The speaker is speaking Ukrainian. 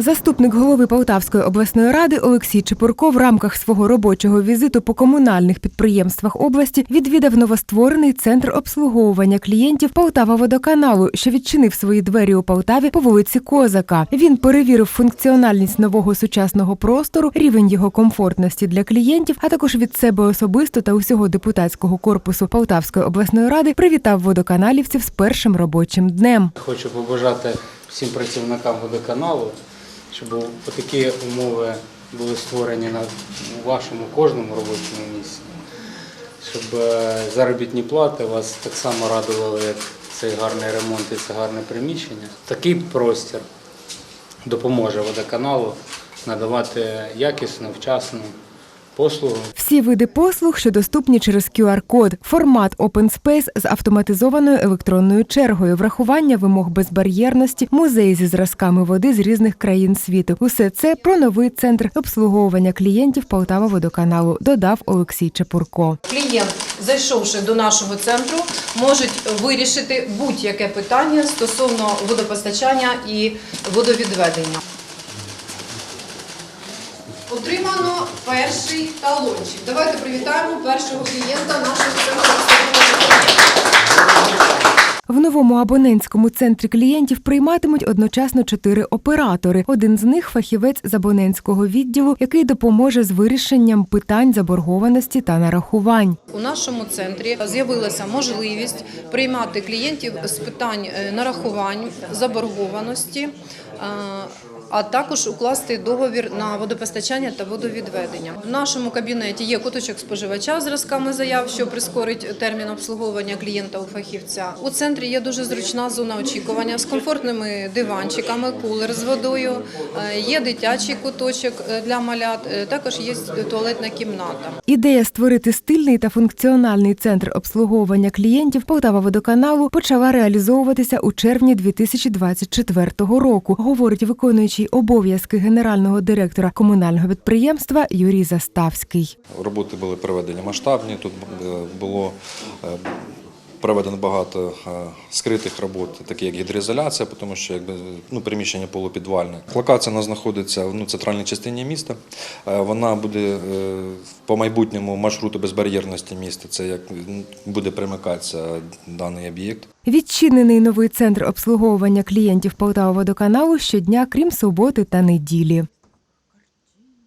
Заступник голови Полтавської обласної ради Олексій Чепурко в рамках свого робочого візиту по комунальних підприємствах області відвідав новостворений центр обслуговування клієнтів Полтава водоканалу, що відчинив свої двері у Полтаві по вулиці Козака. Він перевірив функціональність нового сучасного простору, рівень його комфортності для клієнтів, а також від себе особисто та усього депутатського корпусу Полтавської обласної ради привітав водоканалівців з першим робочим днем. Хочу побажати всім працівникам водоканалу, щоб такі умови були створені на вашому кожному робочому місці, щоб е, заробітні плати вас так само радували, як цей гарний ремонт і це гарне приміщення. Такий простір допоможе водоканалу надавати якісну, вчасну послугу. Всі види послуг, що доступні через QR-код, формат Open Space з автоматизованою електронною чергою, врахування вимог безбар'єрності, музей зі зразками води з різних країн світу. Усе це про новий центр обслуговування клієнтів Полтава водоканалу, додав Олексій Чепурко. Клієнт, зайшовши до нашого центру, можуть вирішити будь-яке питання стосовно водопостачання і водовідведення. Перший талончик. Давайте привітаємо першого клієнта нашого центру. В новому абонентському центрі клієнтів прийматимуть одночасно чотири оператори. Один з них фахівець з абонентського відділу, який допоможе з вирішенням питань заборгованості та нарахувань. У нашому центрі з'явилася можливість приймати клієнтів з питань е, нарахувань, заборгованості, а також укласти договір на водопостачання та водовідведення. В нашому кабінеті є куточок споживача зразками заяв, що прискорить термін обслуговування клієнта у фахівця. У центрі є дуже зручна зона очікування з комфортними диванчиками, кулер з водою, е, є дитячий куточок е, для малят, е, також є туалетна кімната. Ідея створити стильний та функціональний центр обслуговування клієнтів Полтава водоканалу почала реалізовуватися у червні 2024 року, говорить виконуючий обов'язки генерального директора комунального підприємства Юрій Заставський. Роботи були проведені масштабні. Тут е, було е, проведено багато е, скритих робот, такі як гідроізоляція, тому що якби, ну, приміщення полупідвальне. Локація у нас знаходиться в ну, центральній частині міста. Е, Вона буде е, по майбутньому маршруту безбар'єрності міста. Це як буде примикатися даний об'єкт. Відчинений новий центр обслуговування клієнтів Полтава водоканалу щодня, крім суботи та неділі.